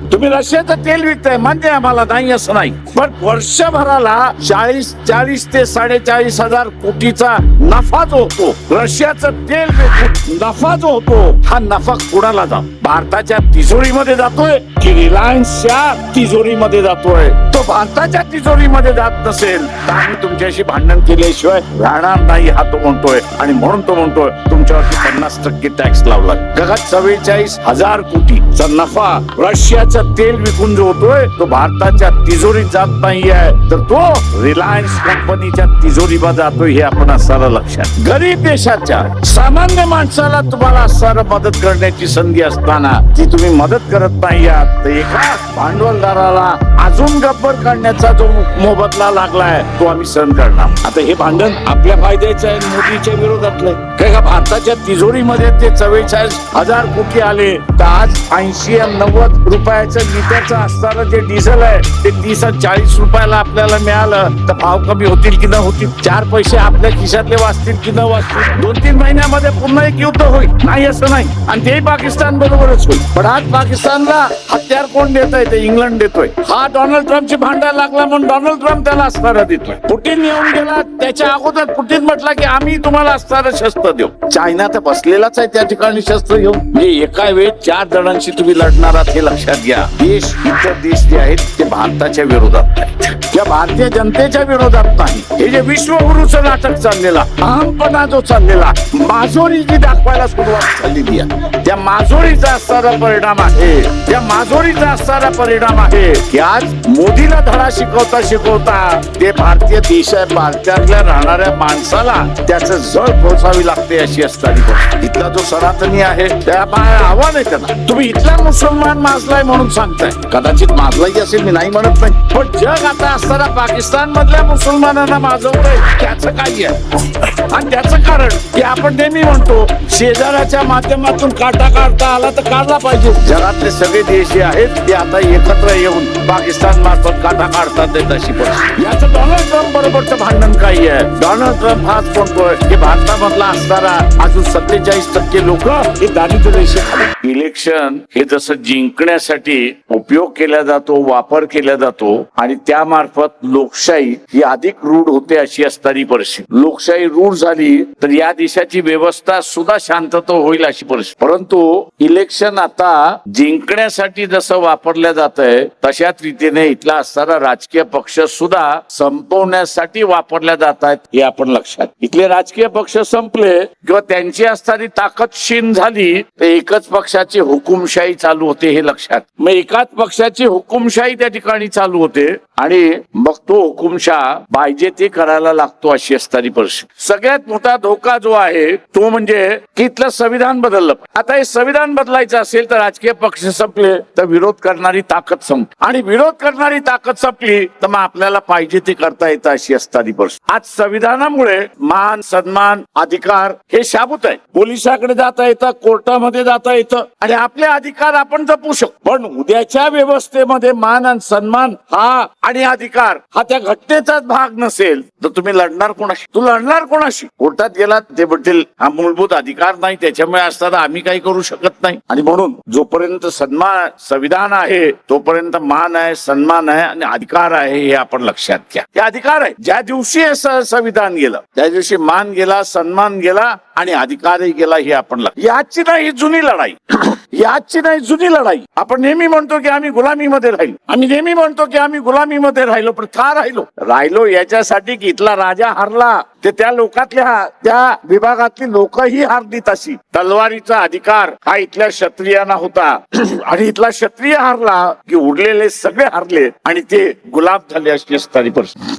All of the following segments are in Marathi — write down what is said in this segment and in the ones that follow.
तुम्ही रशियाचं तेल विकताय मान्य आम्हाला नाही असं नाही. पण वर्षभराला चाळीस चाळीस ते साडेचाळीस हजार कोटीचा नफा जो होतो रशियाचं तेल नफा जो होतो हा नफा कुणाला जातो? भारताच्या तिजोरीमध्ये जातोय की रिलायन्सच्या तिजोरीमध्ये जातोय? तो भारताच्या तिजोरीमध्ये जात नसेल तर आम्ही तुमच्याशी भांडण केल्याशिवाय राहणार नाही हा तो म्हणतोय. आणि म्हणून तो म्हणतोय तुमच्यावरती पन्नास टक्के टॅक्स लावला. जगात चव्वेचाळीस हजार कोटीचा नफा रशियाचं तेल विकून जो होतोय तो भारताच्या तिजोरीत जात नाहीये. तर तो रिलायन्स कंपनीच्या तिजोरीमध्ये जातोय हे आपण असणारं लक्षात. गरीब देशाच्या सामान्य माणसाला तुम्हाला असणारं मदत करण्याची संधी असताना ती तुम्ही मदत करत नाही आहात. तर एका भांडवलदाराला अजून गब्बर काढण्याचा जो मोबदला लागलाय तो आम्ही सहन करणार. आता हे भांडण आपल्या फायद्याचं आहे मोदीच्या विरोधातलं काय का भारताच्या तिजोरीमध्ये ते चव्वेचाळीस हजार कोटी आले तर आज ऐंशी नव्वद रुपयाचं लिटरचं असणारं जे डिझेल आहे ते तीस चाळीस रुपयाला आपल्याला मिळालं तर भाव कमी होतील की न होतील? चार पैसे आपल्या खिशातले वाचतील की न वाचतील? दोन तीन महिन्यामध्ये पुन्हा एक युद्ध होईल. नाही असं नाही. आणि तेही पाकिस्तान बरोबरच होईल. पण आज पाकिस्तानला हत्यार कोण देत आहे ते इंग्लंड देतोय. हा डोनाल्ड ट्रम्पची भांडायला लागला म्हणून डोनाल्ड ट्रम्प त्याला असणारा देतोय. पुतीन येऊन गेला त्याच्या अगोदर पुतीन म्हटला की आम्ही तुम्हाला असणारं शस्त्र देऊ. चायना तर बसलेलाच आहे त्या ठिकाणी शस्त्र घेऊन. म्हणजे एका वेळी चार जणांशी तुम्ही लढणार आहात हे लक्षात घ्या. देश इतर देश जे आहेत ते भारताच्या विरोधात त्या भारतीय जनतेच्या विरोधात नाही. हे जे विश्वगुरूचं नाटक चाललेला अहमपणा जो चाललेला माजोरी जी दाखवायला सुरुवात झालेली आहे. त्या माजोरीचा असणारा परिणाम आहे. त्या माजोरीचा असणारा परिणाम आहे. की आज मोदीला धडा शिकवता शिकवता ते भारतीय देश आहे भारतातल्या राहणाऱ्या माणसाला त्याचं जळ पोचावी लागते अशी असताना आपला जो सनातनी आहे त्या मा- आव्हान आहे त्यांना. तुम्ही इथला मुसलमान माजलाय म्हणून सांगताय. कदाचित माजलाही असेल मी नाही म्हणत नाही. पण जग आता असताना पाकिस्तान मधल्या मुसलमानांना माजवतंय त्याचं काय आहे. आणि त्याचं कारण की आपण नेहमी म्हणतो शेजाऱ्याच्या माध्यमातून काटा काढता आला तर काढला पाहिजे. जगातले सगळे देश जे आहेत ते आता एकत्र येऊन पाकिस्तान मार्फत काटा काढतात ते तशी पण याचं डोनाल्ड ट्रम्प बरोबरचं भांडण काही आहे. डोनाल्ड ट्रम्प हाच कोणतोय की भारतामधला असणारा अजून सत्तेचाळीस टक्के लोक हे दारिद्र्य इलेक्शन हे जसं जिंकण्यासाठी उपयोग केला जातो वापर केला जातो आणि त्यामार्फत लोकशाही ही अधिक रूढ होते अशी असणारी परिस्थिती. लोकशाही रूढ झाली तर या देशाची व्यवस्था सुद्धा शांतता होईल अशी परिस्थिती. परंतु इलेक्शन आता जिंकण्यासाठी जसं वापरल्या जात आहे तशाच रीतीने इथला असणारा राजकीय पक्ष सुद्धा संपवण्यासाठी वापरल्या जात आहेत हे आपण लक्षात. इथले राजकीय पक्ष संपले किंवा त्यांची असणारी ताकदशीन झाली तर एकच पक्षाची हुकुमशाही चालू होते हे लक्षात. मग एकाच पक्षाची हुकुमशाही त्या ठिकाणी चालू होते आणि मग तो हुकुमशाह पाहिजे ते करायला लागतो अशी असणारी परिस्थिती. सगळ्यात मोठा धोका जो आहे तो म्हणजे की इथलं संविधान बदललं. आता हे संविधान बदलायचं असेल तर राजकीय पक्ष संपले तर विरोध करणारी ताकद संपली. आणि विरोध करणारी ताकद संपली तर मग आपल्याला पाहिजे ते करता येतं अशी असणारी परिस्थिती. आज संविधानामुळे मान सन्मान अधिकार हे शाबूत आहे. पोलिसाकडे जाता येतं कोर्टामध्ये जाता येतं आणि आपले अधिकार आपण जपू शकतो. पण उद्याच्या व्यवस्थेमध्ये मान आणि सन्मान हा आणि अधिकार हा त्या घटनेचाच भाग नसेल तर तुम्ही लढणार कोणाशी? तू लढणार कोणाशी? कोर्टात गेलात ते म्हणतील हा मूलभूत अधिकार नाही त्याच्यामुळे असताना आम्ही काही करू शकत नाही. आणि म्हणून जोपर्यंत सन्मान संविधान आहे तोपर्यंत मान आहे सन्मान आहे आणि अधिकार आहे हे आपण लक्षात घ्या. हे अधिकार आहे. ज्या दिवशी हे संविधान गेलं त्या दिवशी मान गेला सन्मान गेला आणि अधिकारही गेला हे आपण याची नाही ही जुनी लढाई. याची नाही जुनी लढाई. आपण नेहमी म्हणतो की आम्ही गुलामीमध्ये राहिलो. आम्ही नेहमी म्हणतो की आम्ही गुलामीमध्ये राहिलो पण का राहिलो? राहिलो याच्यासाठी की इथला राजा हरला. ते त्या लोकातल्या त्या विभागातली लोकही हारली तशी तलवारीचा अधिकार हा इथल्या क्षत्रियांना होता. आणि इथला क्षत्रिय हारला की उरलेले सगळे हारले आणि ते गुलाम झाले अशी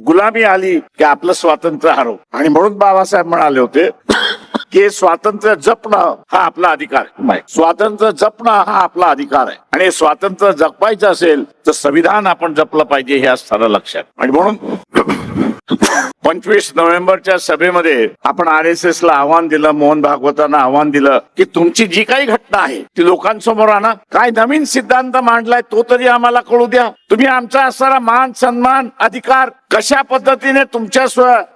गुलामी आली की आपलं स्वातंत्र्य हरव आणि म्हणून बाबासाहेब म्हणाले होते की स्वातंत्र्य जपणं हा आपला अधिकार आहे. स्वातंत्र्य जपणं हा आपला अधिकार आहे. आणि स्वातंत्र्य जपायचं असेल तर संविधान आपण जपलं पाहिजे हे असताना लक्षात. आणि म्हणून पंचवीस नोव्हेंबरच्या सभेमध्ये आपण आर एस एस ला आव्हान दिलं मोहन भागवतांना आव्हान दिलं की तुमची जी काही घटना आहे ती लोकांसमोर आणा. काय नवीन सिद्धांत मांडलाय तो तरी आम्हाला कळू द्या. तुम्ही आमचा असणारा मान सन्मान अधिकार कशा पद्धतीने तुमच्या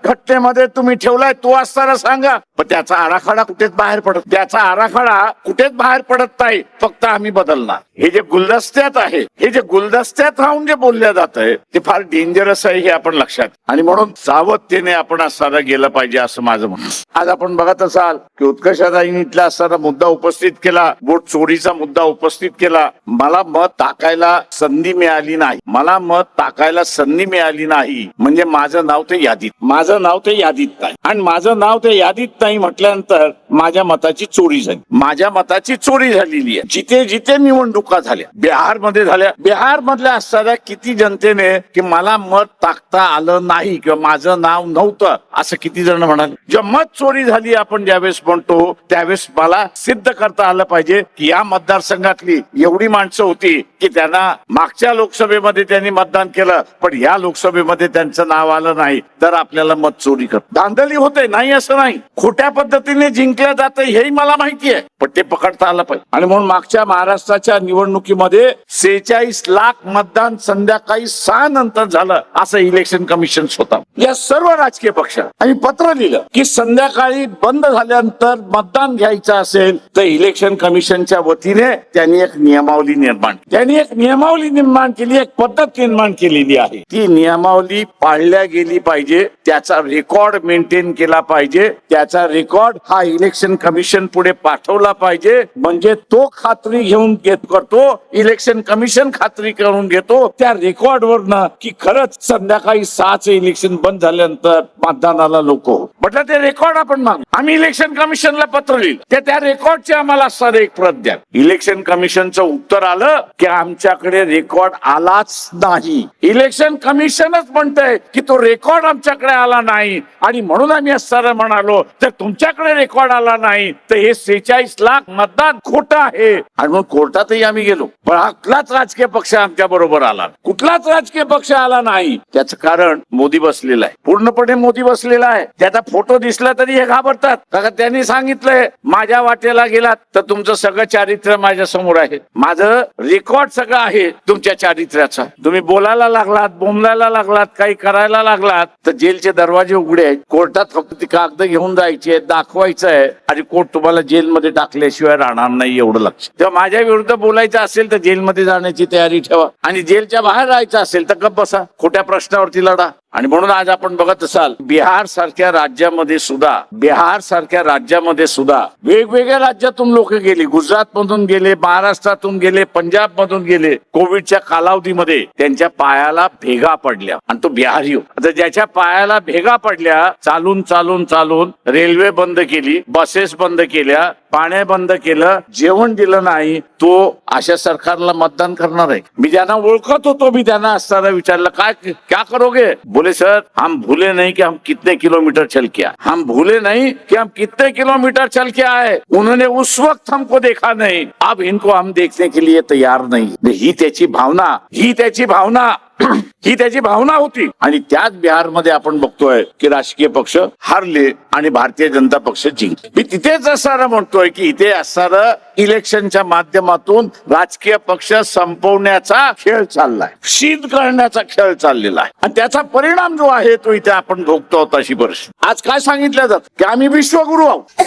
घटनेमध्ये तुम्ही ठेवलाय तो असताना सांगा. पण त्याचा आराखडा कुठेच बाहेर पडत त्याचा आराखडा कुठेच बाहेर पडत नाही फक्त आम्ही बदलणार. हे जे गुलदस्त्यात आहे हे जे गुलदस्त्यात राहून जे बोलल्या जात आहे ते फार डेंजरस आहे हे आपण लक्षात. आणि म्हणून सावधतेने आपण असताना गेलं पाहिजे असं माझं म्हणणं आज आपण बघत असाल की उत्कर्षादाईंनी इथला असताना मुद्दा उपस्थित केला बोट चोरीचा मुद्दा उपस्थित केला. मला मत टाकायला संधी मिळाली नाही. मला मत टाकायला संधी मिळाली नाही. म्हणजे माझं नाव ते यादीत. माझं नाव ते यादीत नाही. आणि माझं नाव ते यादीत नाही म्हटल्यानंतर माझ्या मताची चोरी झाली. माझ्या मताची चोरी झालेली आहे. जिथे जिथे निवडणुका झाल्या बिहारमध्ये झाल्या. बिहार मधल्या असताना किती जनतेने की मला मत टाकता आलं नाही किंवा माझं नाव नव्हतं असं किती जण म्हणाले. जेव्हा मत चोरी झाली आपण ज्यावेळेस म्हणतो त्यावेळेस मला सिद्ध करता आलं पाहिजे की या मतदारसंघातली एवढी माणसं होती की त्यांना मागच्या लोकसभेमध्ये त्यांनी मतदान केलं पण या लोकसभेमध्ये त्यांचं नाव आलं नाही तर आपल्याला मत चोरी कर. धांदली होते नाही असं नाही. खोट्या पद्धतीने जिंकलं जातं हेही मला माहिती आहे. पण ते पकडता आलं पाहिजे. आणि म्हणून मागच्या महाराष्ट्राच्या निवडणुकीमध्ये सेहेचाळीस लाख मतदान संध्याकाळी सहा नंतर झालं असं इलेक्शन कमिशन स्वतः. या सर्व राजकीय पक्ष. आम्ही पत्र लिहिलं की संध्याकाळी बंद झाल्यानंतर मतदान घ्यायचं असेल तर इलेक्शन कमिशनच्या वतीने त्यांनी एक नियमावली निर्माण त्यांनी एक नियमावली निर्माण केली एक पद्धत निर्माण केलेली आहे. ती नियमावली पाळल्या गेली पाहिजे त्याचा रेकॉर्ड मेंटेन केला पाहिजे त्याचा रेकॉर्ड हा इलेक्शन कमिशन पुढे पाठवला पाहिजे. म्हणजे तो खात्री घेऊन घेत करतो इलेक्शन कमिशन खात्री करून घेतो त्या रेकॉर्ड वरनं की खरंच संध्याकाळी सहाचे इलेक्शन बंद झाल्यानंतर मतदानाला लोक म्हटलं ते रेकॉर्ड आपण माग. आम्ही इलेक्शन कमिशनला पत्र लिहिलं. ते त्या रेकॉर्डचे आम्हाला सर एक प्रत द्या. इलेक्शन कमिशनचं उत्तर आलं की आमच्याकडे रेकॉर्ड आलाच नाही. इलेक्शन कमिशनच म्हणतंय की तो रेकॉर्ड आमच्याकडे आला नाही. आणि म्हणून आम्ही असताना म्हणालो तर तुमच्याकडे रेकॉर्ड आला नाही. तर हे सेहेचाळीस लाख मतदान खोटं आहे. आणि म्हणून कोर्टातही आम्ही गेलो. पण हा कुठलाच राजकीय पक्ष आमच्या बरोबर आला कुठलाच राजकीय पक्ष आला नाही. त्याचं कारण मोदी बसलेला आहे. पूर्णपणे मोदी बसलेला आहे. त्याचा फोटो दिसला तरी हे घाबरतात. कारण त्यांनी सांगितलंय माझ्या वाटेला गेलात तर तुमचं सगळं चारित्र्य माझ्यासमोर आहे. माझं रेकॉर्ड सगळं आहे तुमच्या चारित्र्याचा. तुम्ही बोलायला लागलात बोंबलायला लागलात काही करायला लागलात तर जेलचे दरवाजे उघडे आहेत. कोर्टात फक्त ती कागद घेऊन जायची आहेत दाखवायचं आहे आणि कोर्ट तुम्हाला जेलमध्ये टाकल्याशिवाय राहणार नाही एवढं लक्ष. तेव्हा माझ्या विरुद्ध बोलायचं असेल तर जेलमध्ये जाण्याची तयारी ठेवा. आणि जेलच्या बाहेर राहायचं असेल तर गप्प बसा. खोट्या प्रश्नावरती लढा. आणि म्हणून आज आपण बघत असाल बिहार सारख्या राज्यामध्ये सुद्धा बिहार सारख्या राज्यामध्ये सुद्धा वेगवेगळ्या राज्यातून लोक गेले. गुजरात मधून गेले महाराष्ट्रातून गेले पंजाब मधून गेले कोविडच्या कालावधीमध्ये त्यांच्या पायाला भेगा पडल्या. आणि तो बिहारी आता ज्याच्या पायाला भेगा पडल्या चालून चालून चालून रेल्वे बंद केली बसेस बंद केल्या पाण्या बंद केलं जेवण दिलं नाही तो अशा सरकारला मतदान करणार आहे. मी ज्यांना ओळखत होतो मी त्यांना असताना विचारलं काय क्या करोगे? बोले सर हम भूले नहीं कि हम कितने किलोमीटर चल के आए हम भूले नहीं कि हम कितने किलोमीटर चल के आए उन्होंने उस वक्त हमको देखा नहीं। अब इनको हम देखने के लिए तैयार नहीं। ही त्याची भावना ही त्याची भावना ही त्याची भावना होती. आणि त्याच बिहारमध्ये आपण बघतोय की राजकीय पक्ष हारले आणि भारतीय जनता पक्ष जिंकले. मी तिथेच असताना म्हणतोय की इथे असणारं इलेक्शनच्या माध्यमातून राजकीय पक्ष संपवण्याचा खेळ चाललाय. शीत करण्याचा खेळ चाललेला आहे. आणि त्याचा परिणाम जो आहे तो इथे आपण भोगतो आहोत अशी परिस्थिती. आज काय सांगितलं जात? की आम्ही विश्वगुरु आहोत.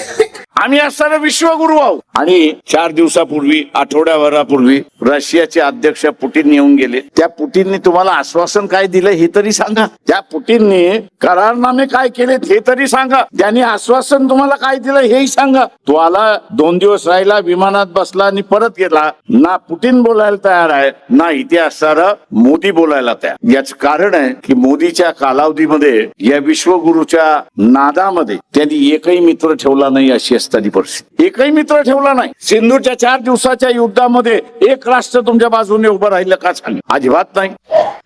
आम्ही असताना विश्वगुरु आहोत. आणि चार दिवसापूर्वी आठवड्याभरापूर्वी रशियाचे अध्यक्ष पुटीन येऊन गेले. त्या पुतीनने तुम्हाला आश्वासन काय दिलं हे तरी सांगा. त्या पुतीनने करारनामे काय केलेत हे तरी सांगा. त्यांनी आश्वासन तुम्हाला काय दिलं हेही सांगा. तो आला दोन दिवस राहिला विमानात बसला आणि परत गेला. ना पुटीन बोलायला तयार आहे ना इथे असणारा मोदी बोलायला तयार. याच कारण आहे की मोदीच्या कालावधीमध्ये या विश्वगुरूच्या नादामध्ये त्यांनी एकही मित्र ठेवला नाही अशी असताना परिस्थिती. एकही मित्र ठेवला नाही. सिंधूरच्या चार दिवसाच्या युद्धामध्ये एक राष्ट्र तुमच्या बाजूने उभं राहिलं का सांग. अजिबात नाही.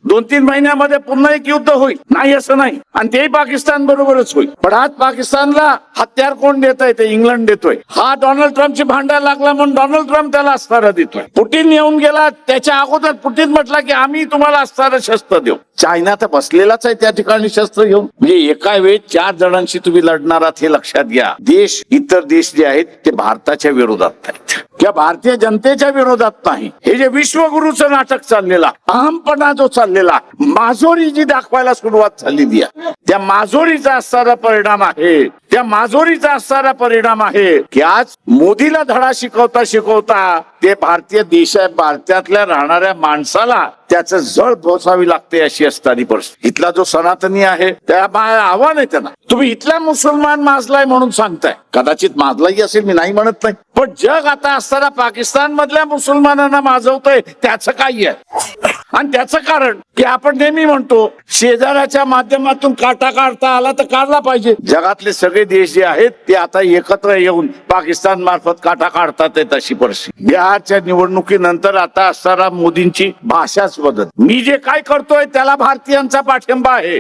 दोन तीन महिन्यामध्ये पुन्हा एक युद्ध होईल. नाही असं नाही. आणि तेही पाकिस्तान बरोबरच होईल. पण आज पाकिस्तानला हत्यार कोण देत आहे ते इंग्लंड देतोय. हा डोनाल्ड ट्रम्पची भांडायला लागला म्हणून डोनाल्ड ट्रम्प त्याला अस्त्र देतोय. पुटीन येऊन गेला. त्याच्या अगोदर पुटीन म्हटला की आम्ही तुम्हाला अस्त्र शस्त्र देऊ. चायना तर बसलेलाच आहे त्या ठिकाणी शस्त्र घेऊन. म्हणजे एका वेळेस चार जणांशी तुम्ही लढणार आहात हे लक्षात घ्या. देश इतर देश जे आहेत ते भारताच्या विरोधात आहेत किंवा भारतीय जनतेच्या विरोधात नाही? हे जे विश्वगुरूचं नाटक चाललेला अहमपणा जो चाललेला माजोरी जी दाखवायला सुरुवात झालेली आहे. त्या माजोरीचा असणारा परिणाम आहे. त्या माजोरीचा असणारा परिणाम आहे की आज मोदीला धडा शिकवता शिकवता ते भारतीय देश आहे भारतातल्या राहणाऱ्या माणसाला त्याचं जळ भोसावी लागते अशी असतानी परिस्थिती. इथला जो सनातनी आहे त्या आव्हान आहे त्यांना. तुम्ही इथला मुसलमान माजलाय म्हणून सांगताय. कदाचित माजलाही असेल मी नाही म्हणत नाही. पण जग आता असताना पाकिस्तान मधल्या मुसलमानांना माजवतंय त्याचं काय आहे. आणि त्याचं कारण की आपण नेहमी म्हणतो शेजाऱ्याच्या माध्यमातून काटा काढता आला तर काढला पाहिजे. जगातले सगळे देश जे आहेत ते आता एकत्र येऊन पाकिस्तान मार्फत काटा काढतात अशी परिस्थिती. बिहारच्या निवडणुकीनंतर आता असणारा मोदींची भाषाच बदल. मी जे काय करतोय त्याला भारतीयांचा पाठिंबा आहे.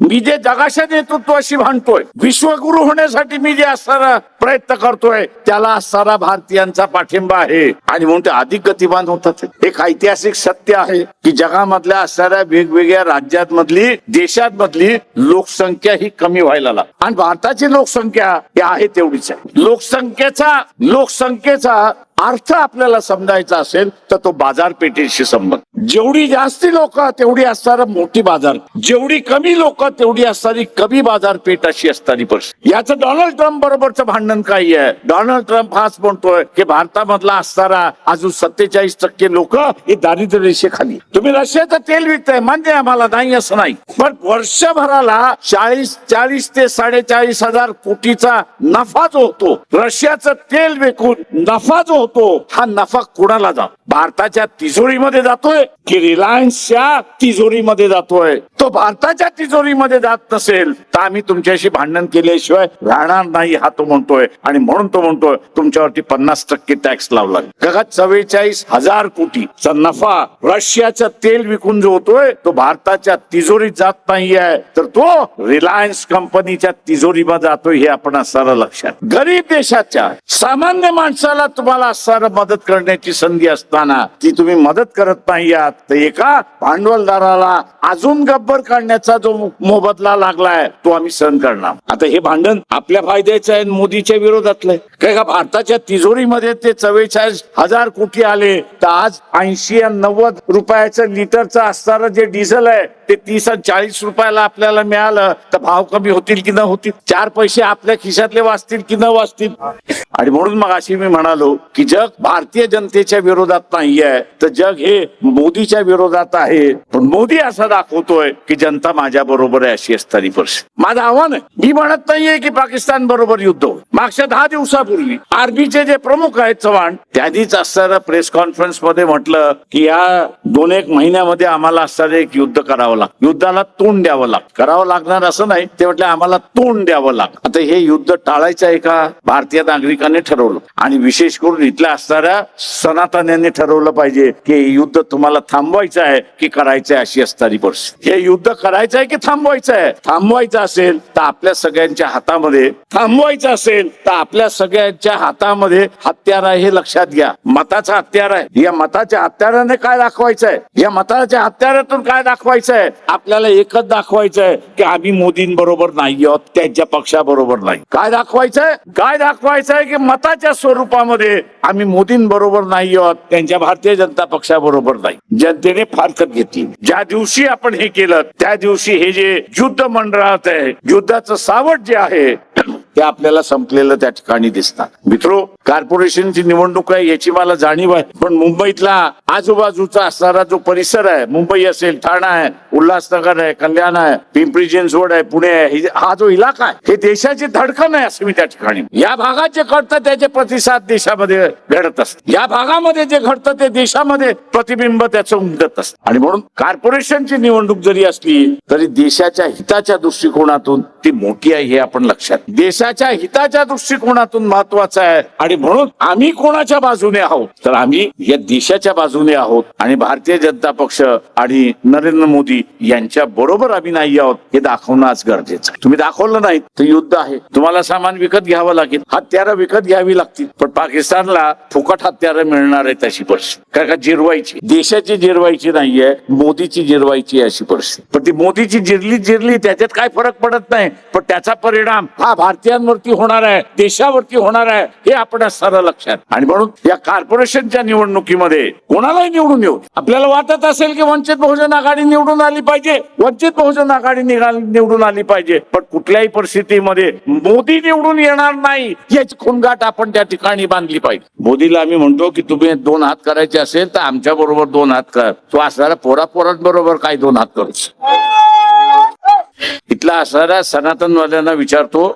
मी जे जगाच्या नेतृत्वाशी भांडतोय विश्वगुरु होण्यासाठी मी जे असणारा प्रयत्न करतोय त्याला असणारा भारतीयांचा पाठिंबा आहे. आणि म्हणून ते अधिक गतिमान होतात. एक ऐतिहासिक सत्य आहे की जगामधल्या असणाऱ्या वेगवेगळ्या राज्यात मधली देशात मधली लोकसंख्या ही कमी व्हायला आणि भारताची लोकसंख्या ही आहे तेवढीच आहे. लोकसंख्येचा लोकसंख्येचा अर्थ आपल्याला समजायचा असेल तर तो बाजारपेठेशी संबंध. जेवढी जास्ती लोक तेवढी असणारा मोठी बाजार. जेवढी कमी लोक तेवढी असणारी कमी बाजारपेठ अशी असणारी परिस्थिती. याचं डोनाल्ड ट्रम्प बरोबरचं भांडण काय आहे. डोनाल्ड ट्रम्प हाच म्हणतोय की भारतामधला असणारा अजून सत्तेचाळीस टक्के लोक हे दारिद्र्य रेषेखाली तुम्ही रशियाचं तेल विकताय मान्य आम्हाला नाही असं नाही. पण वर्षभराला चाळीस चाळीस ते साडेचाळीस हजार कोटीचा नफा जो होतो रशियाचं तेल विकून नफा जो होतो हा नफा कुणाला जातो? भारताच्या तिजोरीमध्ये जातोय की रिलायन्सच्या तिजोरीमध्ये जातोय. तो भारताच्या तिजोरीमध्ये जात नसेल तर आम्ही तुमच्याशी भांडण केल्याशिवाय राहणार नाही हा तो म्हणतोय. आणि म्हणून तो म्हणतोय तुमच्यावरती पन्नास टक्के टॅक्स लावला. जगात चव्वेचाळीस हजार कोटीचा नफा रशियाचं तेल विकून जो होतोय तो भारताच्या तिजोरीत जात नाहीये. तर तो रिलायन्स कंपनीच्या तिजोरीमध्ये जातोय हे आपण असणारं लक्षात. गरीब देशाच्या सामान्य माणसाला तुम्हाला सर मदत करण्याची संधी असताना ती तुम्ही मदत करत नाही आहात तर एका भांडवलदाराला अजून गब्बर काढण्याचा जो मोबदला लागलाय तो आम्ही सहन करणार. आता हे भांडण आपल्या फायद्याचं आहे मोदीच्या विरोधातलं काय का भारताच्या तिजोरीमध्ये ते चव्वेचाळीस हजार कोटी आले तर आज ऐंशी नव्वद रुपयाचं लिटरचं असणारं जे डिझेल आहे ते तीस आणि चाळीस रुपयाला आपल्याला मिळालं तर भाव कमी होतील की न होतील? चार पैसे आपल्या खिशातले वाचतील की न वाचतील? आणि म्हणून मग अशी मी म्हणालो की जग भारतीय जनतेच्या विरोधात नाहीये तर जग हे मोदीच्या विरोधात आहे. पण मोदी असा दाखवतोय की जनता माझ्या बरोबर आहे अशी असणारी परिस्थिती. माझं आव्हान आहे. मी म्हणत नाहीये की पाकिस्तान बरोबर युद्ध होईल. मागच्या दहा दिवसापूर्वी आर्मीचे जे प्रमुख आहेत चव्हाण त्यांनीच असताना प्रेस कॉन्फरन्समध्ये म्हटलं की या दोन एक महिन्यामध्ये आम्हाला असताना एक युद्ध करावं लागतं. युद्धाला तोंड द्यावं लागतं. करावं लागणार असं नाही ते म्हटलं आम्हाला तोंड द्यावं लागतं. आता हे युद्ध टाळायचं आहे का? भारतीय नागरिकांनी ठरवलं. आणि विशेष करून इथल्या असणाऱ्या सनातन्यांनी ठरवलं पाहिजे की युद्ध तुम्हाला थांबवायचं आहे की करायचं आहे अशी असणारी परिस्थिती. हे युद्ध करायचं आहे की थांबवायचं आहे? थांबवायचं असेल तर आपल्या सगळ्यांच्या हातामध्ये थांबवायचं असेल तर आपल्या सगळ्यांच्या हातामध्ये हत्यार आहे हे लक्षात घ्या. मताचा हत्यार आहे. या मताच्या हत्याराने काय दाखवायचं आहे? या मताच्या हत्यारातून काय दाखवायचं आहे? आपल्याला एकच दाखवायचं आहे की आम्ही मोदींबरोबर नाही आहोत त्यांच्या पक्षाबरोबर नाही. काय दाखवायचं काय दाखवायचंय की मताच्या स्वरूपामध्ये आम्ही मोदींबरोबर नाही आहोत त्यांच्या भारतीय जनता पक्षाबरोबर नाही. जनतेने फारकत घेतली. ज्या दिवशी आपण हे केलं त्या दिवशी हे जे युद्ध मंडळात आहे युद्धाचं सावट जे आहे ते आपल्याला संपलेलं त्या ठिकाणी दिसतात. मित्रो कॉर्पोरेशनची निवडणूक आहे याची मला जाणीव आहे. पण मुंबईतला आजूबाजूचा असणारा जो परिसर आहे मुंबई असेल ठाणा आहे उल्हासनगर आहे कल्याण आहे पिंपरी चिंचवड आहे पुणे आहे हा जो इलाका आहे हे देशाची धडकन आहे असं मी त्या ठिकाणी या भागात जे घडतं त्याचे प्रतिसाद देशामध्ये घडत असत. या भागामध्ये जे घडतं ते देशामध्ये प्रतिबिंब त्याचं उमटत असत. आणि म्हणून कॉर्पोरेशनची निवडणूक जरी असली तरी देशाच्या हिताच्या दृष्टिकोनातून ती मोठी आहे हे आपण लक्षात देश देशाच्या हिताच्या दृष्टिकोनातून महत्वाचं आहे. आणि म्हणून आम्ही कोणाच्या बाजूने आहोत? तर आम्ही या देशाच्या बाजूने आहोत. आणि भारतीय जनता पक्ष आणि नरेंद्र मोदी यांच्या बरोबर आम्ही नाही आहोत हे दाखवणं आज गरजेचं आहे. तुम्ही दाखवलं नाही तर युद्ध आहे. तुम्हाला सामान विकत घ्यावं लागेल. हत्यारं विकत घ्यावी लागतील. पण पाकिस्तानला फुकट हत्यारं मिळणार आहे तशी परिस्थिती. कारण का जिरवायची? देशाची जिरवायची नाहीये मोदीची जिरवायची अशी परिस्थिती. पण ती मोदीची जिरली जिरली त्याच्यात काय फरक पडत नाही. पण त्याचा परिणाम हा भारतीय राज्यांवरती होणार आहे देशावरती होणार आहे हे आपण सारं लक्षात. आणि म्हणून या कॉर्पोरेशनच्या निवडणुकीमध्ये कोणालाही निवडून येऊ. आपल्याला वाटत असेल की वंचित बहुजन आघाडी निवडून आली पाहिजे. वंचित बहुजन आघाडी निवडून आली पाहिजे. पण कुठल्याही परिस्थितीमध्ये मोदी निवडून येणार नाही याची खुणगाट आपण त्या ठिकाणी बांधली पाहिजे. मोदीला आम्ही म्हणतो की तुम्ही दोन हात करायचे असेल तर आमच्या बरोबर दोन हात कर. तो असणारा पोरा पोरांबरोबर काय दोन हात करू? इथला असणाऱ्या सनातनवाल्यांना विचारतो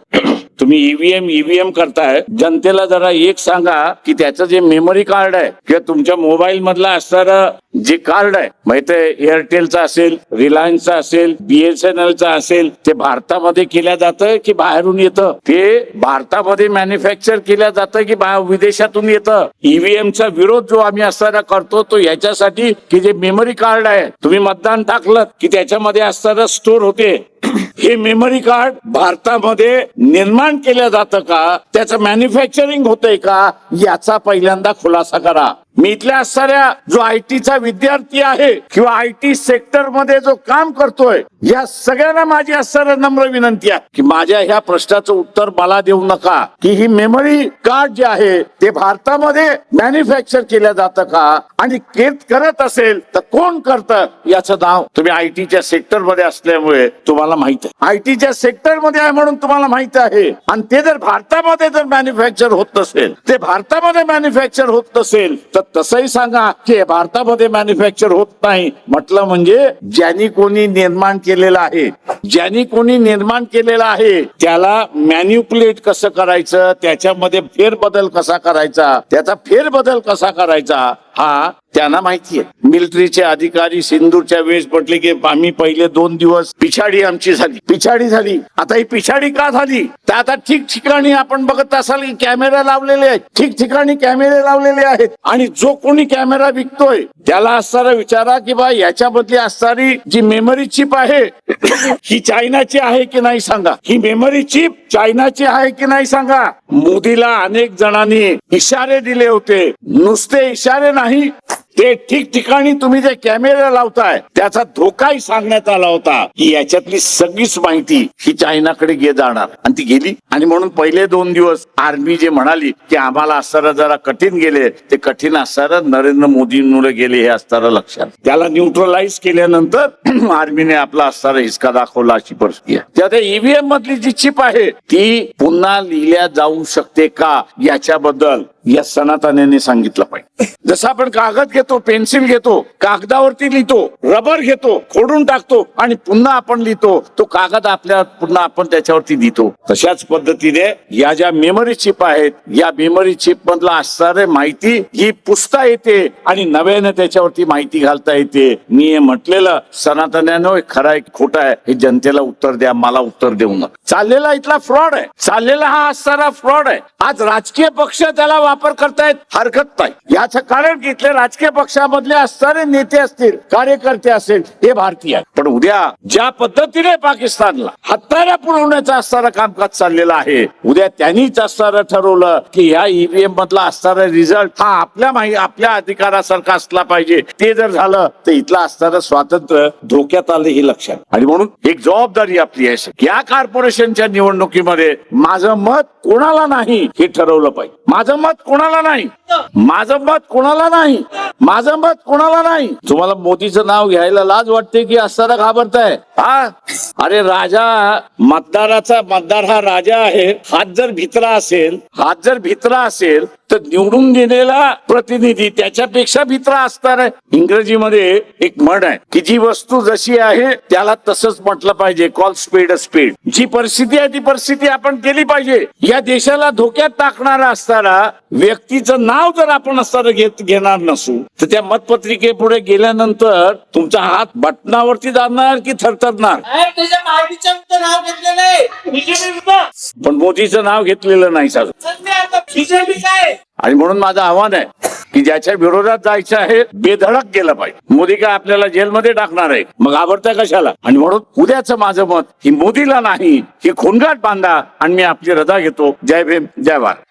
तुम्ही ईव्हीएम ईव्हीएम करताय जनतेला जरा एक सांगा की त्याचं जे मेमरी कार्ड आहे किंवा तुमच्या मोबाईल मधला असणारं जे कार्ड आहे माहिती आहे एअरटेलचा असेल रिलायन्सचा असेल बीएसएनएलचा असेल ते भारतामध्ये केल्या जातं की बाहेरून येतं? ते भारतामध्ये मॅन्युफॅक्चर केल्या जातं की बा- विदेशातून येतं? ईव्हीएमचा विरोध जो आम्ही असताना करतो तो याच्यासाठी की जे मेमरी कार्ड आहे तुम्ही मतदान टाकलं की त्याच्यामध्ये असताना स्टोर होते. हे मेमरी कार्ड भारतामध्ये निर्माण केलं जातं का? त्याचं मॅन्युफॅक्चरिंग होतंय का? याचा पहिल्यांदा खुलासा करा. मी इथल्या असणाऱ्या जो आय टीचा विद्यार्थी आहे किंवा आय टी सेक्टरमध्ये जो काम करतोय या सगळ्यांना माझी असणाऱ्या नम्र विनंती आहे की माझ्या ह्या प्रश्नाचं उत्तर मला देऊ नका. की ही मेमरी कार्ड जे आहे ते भारतामध्ये मॅन्युफॅक्चर केलं जातं का? आणि केत करत असेल तर कोण करतं? याचं नाव तुम्ही आय टीच्या सेक्टरमध्ये असल्यामुळे तुम्हाला माहीत आहे. आय टीच्या सेक्टरमध्ये आहे म्हणून तुम्हाला माहीत आहे. आणि ते जर भारतामध्ये जर मॅन्युफॅक्चर होत नसेल ते भारतामध्ये मॅन्युफॅक्चर होत नसेल तर तसंही सांगा की भारतामध्ये मॅन्युफॅक्चर होत नाही. म्हटलं म्हणजे ज्यांनी कोणी निर्माण केलेलं आहे ज्यांनी कोणी निर्माण केलेलं आहे त्याला मॅन्युप्युलेट कसं करायचं त्याच्यामध्ये फेरबदल कसा करायचा त्याचा फेरबदल कसा करायचा हा त्यांना माहिती आहे मिलिटरीचे अधिकारी सिंदूरच्या वेळेस म्हटले की आम्ही पहिले दोन दिवस पिछाडी आमची झाली. पिछाडी झाली. आता ही पिछाडी का झाली? तर आता ठिकठिकाणी आपण बघत असाल की कॅमेरा लावलेले आहेत. ठिकठिकाणी कॅमेरे लावलेले आहेत. आणि जो कोणी कॅमेरा विकतोय त्याला असणारा विचारा की बा याच्यामधली असणारी जी मेमरी चिप आहे ही चायनाची आहे की नाही सांगा? ही मेमरी चिप चायनाची आहे की नाही सांगा? मोदीला अनेक जणांनी इशारे दिले होते. नुसते इशारे नाही. नाही. ते ठिकठिकाणी तुम्ही जे कॅमेरा लावताय त्याचा धोकाही सांगण्यात आला होता. की याच्यातली सगळीच माहिती ही चायनाकडे गे जाणार. आणि ती गेली. आणि म्हणून पहिले दोन दिवस आर्मी जे म्हणाली की आम्हाला असताना जरा कठीण गेले ते कठीण असताना नरेंद्र मोदींमुळे गेले हे असताना लक्षात. त्याला न्यूट्रलाइज केल्यानंतर आर्मीने आपला असताना हिसका दाखवला अशी परिस्थिती आहे. त्यात ईव्हीएम मधली जी चिप आहे ती पुन्हा लिहिल्या जाऊ शकते का याच्याबद्दल या सनातनेने सांगितलं पाहिजे. जसं आपण कागद घेतो पेन्सिल घेतो कागदावरती लिहितो रबर घेतो खोडून टाकतो आणि पुन्हा आपण लिहितो. तो कागद आपल्या पुन्हा आपण त्याच्यावरती लिहितो. तशाच पद्धतीने या ज्या मेमरी चिप आहेत या मेमरी चिप मधला असणारे माहिती ही पुसता येते आणि नव्याने त्याच्यावरती माहिती घालता येते. मी हे म्हटलेलं सनातन्यानं खरा खरं आहे खोटं आहे हे जनतेला उत्तर द्या मला उत्तर देऊ नका. चाललेला इथला फ्रॉड आहे. चाललेला हा असणारा फ्रॉड आहे. आज राजकीय पक्ष त्याला वापर करतायत हरकत नाही. याचं कारण इथले राजकीय पक्षामधले असणारे नेते असतील कार्यकर्ते असेल हे भारतीय आहेत. पण उद्या ज्या पद्धतीने पाकिस्तानला हत्याऱ्या पुरवण्याचं असणारं कामकाज चाललेलं आहे उद्या त्यांनीच असणारं ठरवलं की ह्या ईव्हीएम मधला असणारा रिझल्ट हा आपल्या माहिती आपल्या अधिकारासारखा असला पाहिजे. ते जर झालं तर इथलं असणारं स्वातंत्र्य धोक्यात आलं हे लक्षात. आणि म्हणून एक जबाबदारी आपली आहे या कॉर्पोरेशनच्या निवडणुकीमध्ये माझं मत कोणाला नाही हे ठरवलं पाहिजे. माझं मत कोणाला नाही? माझं मत कोणाला नाही? माझं मत कोणाला नाही? तुम्हाला मोदीचं नाव घ्यायला लाज वाटते की असताना घाबरताय? हा? अरे राजा मतदाराचा मतदार हा राजा आहे. हात जर भित्रा असेल हात जर भित्रा असेल तर निवडून गेलेला प्रतिनिधी त्याच्यापेक्षा भित्रा असणार आहे. इंग्रजीमध्ये एक म्हण आहे की जी वस्तू जशी आहे त्याला तसंच म्हटलं पाहिजे. कॉल स्पीड स्पीड जी परिस्थिती आहे ती परिस्थिती आपण केली पाहिजे. या देशाला धोक्यात टाकणारा असताना व्यक्तीचं नाव जर आपण असताना घेत घेणार नसू तर त्या मतपत्रिकेपुढे गेल्यानंतर तुमचा हात बटनावरती जाणार की थरथरणार? पण मोदीचं नाव घेतलेलं नाही काय? आणि म्हणून माझं आव्हान आहे की ज्याच्या विरोधात जायचं आहे बेधडक गेलं पाहिजे. मोदी काय आपल्याला जेलमध्ये टाकणार आहे? मग आवडतं कशाला? आणि म्हणून उद्याचं माझं मत ही मोदीला नाही ही खुनगाट बांधा आणि मी आपली रजा घेतो. जय भीम जय भारत.